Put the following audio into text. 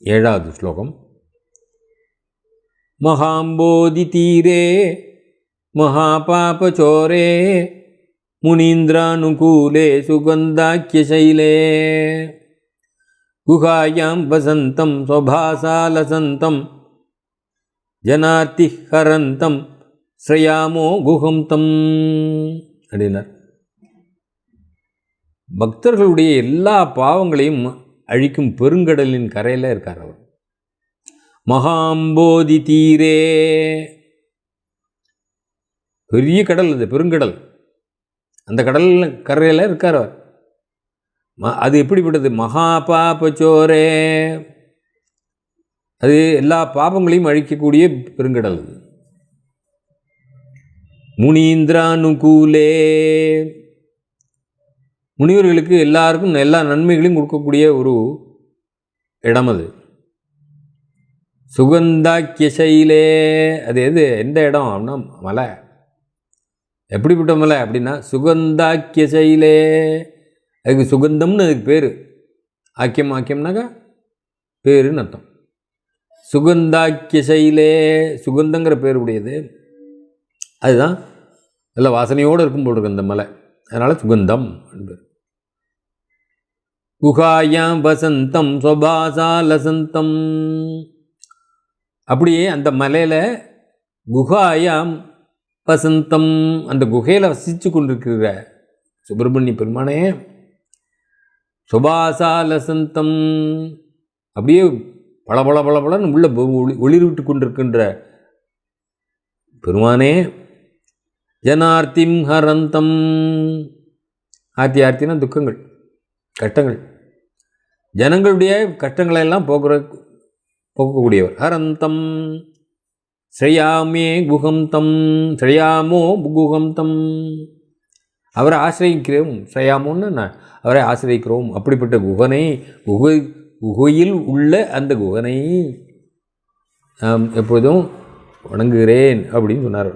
ஏழாவது ஸ்லோகம். மகாம்போதி தீரே மகாபாபச்சோரே முனீந்திரானுகூலே சுகந்தாக்கியசைலே குகாயாம் வசந்தம் ஸ்வபாசாலசந்தம் ஜனார்த்திஹரந்தம் ஸ்ரயாமோ குகம் தம் அப்படின்னார். பக்தர்களுடைய எல்லா பாவங்களையும் அழிக்கும் பெருங்கடலின் கரையில் இருக்கார் அவர். மகாம்போதி தீரே. பெரிய கடல் அது பெருங்கடல். அந்த கடல் கரையில் இருக்கார் அவர். ம அது எப்படிப்பட்டது? மகா பாபச்சோரே அது எல்லா பாபங்களையும் அழிக்கக்கூடிய பெருங்கடல் அது. முனீந்திரானுகூலே. முனிவர்களுக்கு எல்லாருக்கும் எல்லா நன்மைகளையும் கொடுக்கக்கூடிய ஒரு இடம் அது. சுகந்தாக்கிய சைலே அது எது? எந்த இடம் அப்படின்னா மலை. எப்படிப்பட்ட மலை அப்படின்னா சுகந்தாக்கிய சைலே அதுக்கு சுகந்தம்னு அதுக்கு பேர். ஆக்கியம் ஆக்கியம்னாக்கா பேருன்னு அர்த்தம். சுகந்தாக்கிய சைலே சுகந்தங்கிற பேர் உடையது. அதுதான் நல்ல வாசனையோடு இருக்கும் போல் இருக்கு அந்த மலை. அதனால் சுகந்தம் பேர். குகாயாம் வசந்தம் சொபாசா லசந்தம். அப்படியே அந்த மலையில் குகாயாம் வசந்தம் அந்த குகையில் வசித்து கொண்டிருக்கிற சுப்பிரமணிய பெருமானே சுபாசா லசந்தம் அப்படியே பல பல பல பலன்னு உள்ள ஒளி ஒளிர்விட்டு கொண்டிருக்கின்ற பெருமானே ஜனார்த்திம் ஹரந்தம். ஆர்த்தி ஆர்த்தினா துக்கங்கள். கஷ்டங்கள். ஜனங்களுடைய கஷ்டங்களை எல்லாம் போக்குற போக்கக்கூடியவர். ஹரந்தம். ஸ்ரேயாமே குகம் தம் ஸ்ரேயாமோ குகம் தம் அவரை ஆசிரியிக்கிறோம். ஸ்ரேயாமோன்னு நான் அவரை ஆசிரியிக்கிறோம். அப்படிப்பட்ட குகனை குகை குகையில் உள்ள அந்த குகனை எப்பொழுதும் வணங்குகிறேன் அப்படின்னு சொன்னார்